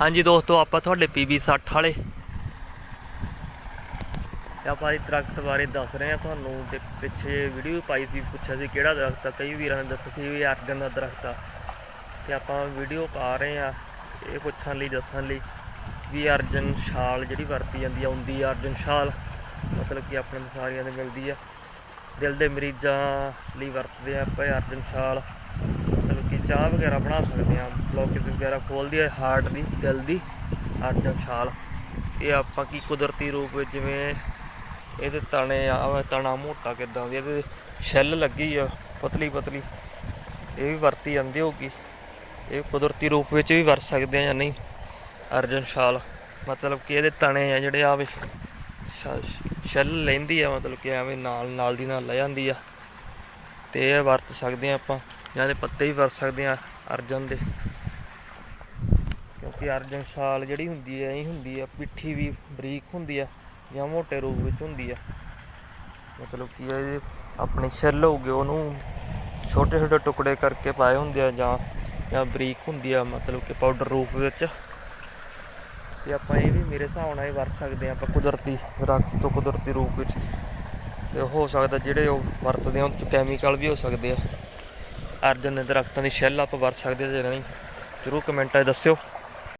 ਹਾਂਜੀ ਦੋਸਤੋ, ਆਪਾਂ ਤੁਹਾਡੇ PB 60 ਵਾਲੇ। ਆਪਾਂ ਇਹ ਦਰਖਤ ਬਾਰੇ ਦੱਸ ਰਹੇ ਹਾਂ ਤੁਹਾਨੂੰ ਤੇ ਪਿੱਛੇ ਵੀਡੀਓ ਪਾਈ ਸੀ, ਪੁੱਛਿਆ ਸੀ ਕਿਹੜਾ ਦਰਖਤ ਆ। ਕਈ ਵੀਰਾਂ ਨੇ ਦੱਸਿਆ ਸੀ ਵੀ ਅਰਜਨ ਦਾ ਦਰਖਤ ਆ। ਤੇ ਆਪਾਂ ਵੀਡੀਓ ਪਾ ਰਹੇ ਆ ਇਹ ਪੁੱਛਣ ਲਈ, ਦੱਸਣ ਲਈ ਵੀ ਅਰਜਨ ਛਾਲ ਜਿਹੜੀ ਵਰਤੀ ਜਾਂਦੀ ਆ, ਹੁੰਦੀ ਆ ਅਰਜਨ ਛਾਲ। ਮਤਲਬ ਕਿ ਆਪਣੇ ਨੂੰ ਸਾਰੀਆਂ ਦੇ ਮਿਲਦੀ ਆ। ਦਿਲ ਦੇ ਮਰੀਜ਼ਾਂ ਲਈ ਵਰਤਦੇ ਆ ਆਪਾਂ ਇਹ ਅਰਜਨ ਛਾਲ। ਕਿ ਚਾਹ ਵਗੈਰਾ ਬਣਾ ਸਕਦੇ ਆ ਬਲੋਕੇਜ ਵਗੈਰਾ ਖੋਲਦੀ ਹੈ ਹਾਰਟ ਦੀ ਦਿਲ ਦੀ ਅਰਜਨ ਛਾਲ ਇਹ ਆਪਾਂ ਕੀ ਕੁਦਰਤੀ ਰੂਪ ਵਿੱਚ ਜਿਵੇਂ ਇਹਦੇ ਤਣੇ ਆ ਤਣਾ ਮੋਟਾ ਕਿਦਾਂ ਦੀ ਇਹਦੇ ਸ਼ੈਲ ਲੱਗੀ ਆ, ਪਤਲੀ ਪਤਲੀ। ਇਹ ਵੀ ਵਰਤੀ ਜਾਂਦੀ ਹੋਗੀ ਇਹ ਕੁਦਰਤੀ ਰੂਪ ਵਿੱਚ ਵੀ ਵਰਤ ਸਕਦੇ ਆ ਜਾਂ ਨਹੀਂ? ਅਰਜਨ ਛਾਲ ਮਤਲਬ ਕਿ ਇਹਦੇ ਤਣੇ ਆ ਜਿਹੜੇ ਆਵੇ ਸ਼ੈਲ ਲੈਂਦੀ ਆ, ਮਤਲਬ ਕਿ ਐਵੇਂ ਨਾਲ ਨਾਲ ਦੀ ਨਾਲ ਲੈ ਜਾਂਦੀ ਆ। ਤੇ ਇਹ ਵਰਤ ਸਕਦੇ ਆ ਆਪਾਂ। ਜਾਂ ਦੇ ਪੱਤੇ ਵੀ ਵਰਤ ਸਕਦੇ ਆ ਅਰਜਨ ਦੇ। ਕਿਉਂਕਿ ਅਰਜਨ ਸਾਲ ਜਿਹੜੀ ਹੁੰਦੀ ਹੈ ਇਹ ਹੁੰਦੀ ਆ, ਪਿੱਠੀ ਵੀ ਬਰੀਕ ਹੁੰਦੀ ਆ ਜਾਂ ਮੋਟੇ ਰੂਪ ਵਿੱਚ ਹੁੰਦੀ ਆ। ਮਤਲਬ ਕਿ ਇਹ ਆਪਣੇ ਛਿੱਲ ਹੋਗੇ ਉਹਨੂੰ ਛੋਟੇ ਛੋਟੇ ਟੁਕੜੇ ਕਰਕੇ ਪਾਏ ਹੁੰਦੇ ਆ ਜਾਂ ਜਾਂ ਬਰੀਕ ਹੁੰਦੀ ਆ, ਮਤਲਬ ਕਿ ਪਾਊਡਰ ਰੂਪ ਵਿੱਚ। ਤੇ ਆਪਾਂ ਇਹ ਵੀ ਮੇਰੇ ਹਿਸਾਬ ਨਾਲ ਇਹ ਵਰਤ ਸਕਦੇ ਆ, ਆਪਾਂ ਕੁਦਰਤੀ ਰੱਖ ਤੋਂ ਕੁਦਰਤੀ ਰੂਪ ਵਿੱਚ। ਤੇ ਹੋ ਸਕਦਾ ਜਿਹੜੇ ਉਹ ਵਰਤਦੇ ਆ, ਉਹ ਕੈਮੀਕਲ ਵੀ ਹੋ ਸਕਦੇ ਆ। ਅਰਜਨ ਦੇ ਦਰਖਤਾਂ ਦੀ ਛਿੱਲ ਆਪਾਂ ਵਰਤ ਸਕਦੇ ਆ ਜਾਂ ਨਹੀਂ, ਜਰੂਰ ਕਮੈਂਟਾਂ 'ਚ ਦੱਸਿਓ।